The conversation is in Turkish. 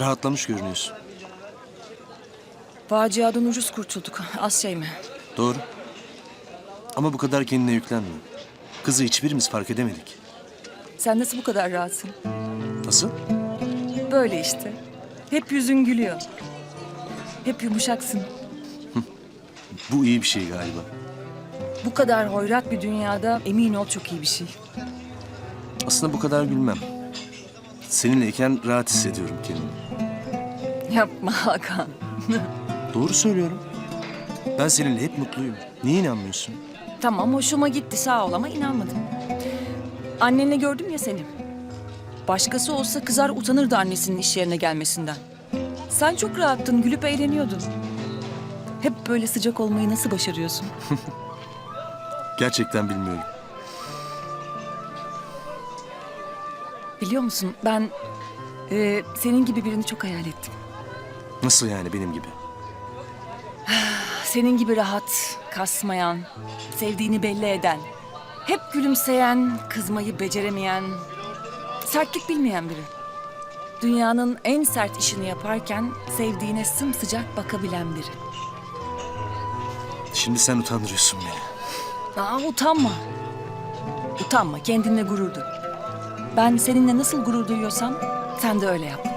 Rahatlamış görünüyorsun. Faciadan ucuz kurtulduk. Az şey mi? Doğru. Ama bu kadar kendine yüklenme. Kızı hiçbirimiz fark edemedik. Sen nasıl bu kadar rahatsın? Nasıl? Böyle işte. Hep yüzün gülüyor. Hep yumuşaksın. Bu iyi bir şey galiba. Bu kadar hoyrat bir dünyada emin ol çok iyi bir şey. Aslında bu kadar gülmem. Seninleyken rahat hissediyorum kendimi. Yapma Hakan. Doğru söylüyorum. Ben seninle hep mutluyum. Niye inanmıyorsun? Tamam hoşuma gitti sağ ol ama inanmadım. Annenle gördüm ya seni. Başkası olsa kızar utanırdı annesinin iş yerine gelmesinden. Sen çok rahattın, gülüp eğleniyordun. Hep böyle sıcak olmayı nasıl başarıyorsun? Gerçekten bilmiyorum. Biliyor musun ben e, senin gibi birini çok hayal ettim. Nasıl yani benim gibi? Senin gibi rahat, kasmayan, sevdiğini belli eden, hep gülümseyen, kızmayı beceremeyen, sertlik bilmeyen biri. Dünyanın en sert işini yaparken sevdiğine sımsıcak bakabilen biri. Şimdi sen utandırıyorsun beni. Aa utanma. Utanma, kendinle gurur duy. Ben seninle nasıl gurur duyuyorsam sen de öyle yap.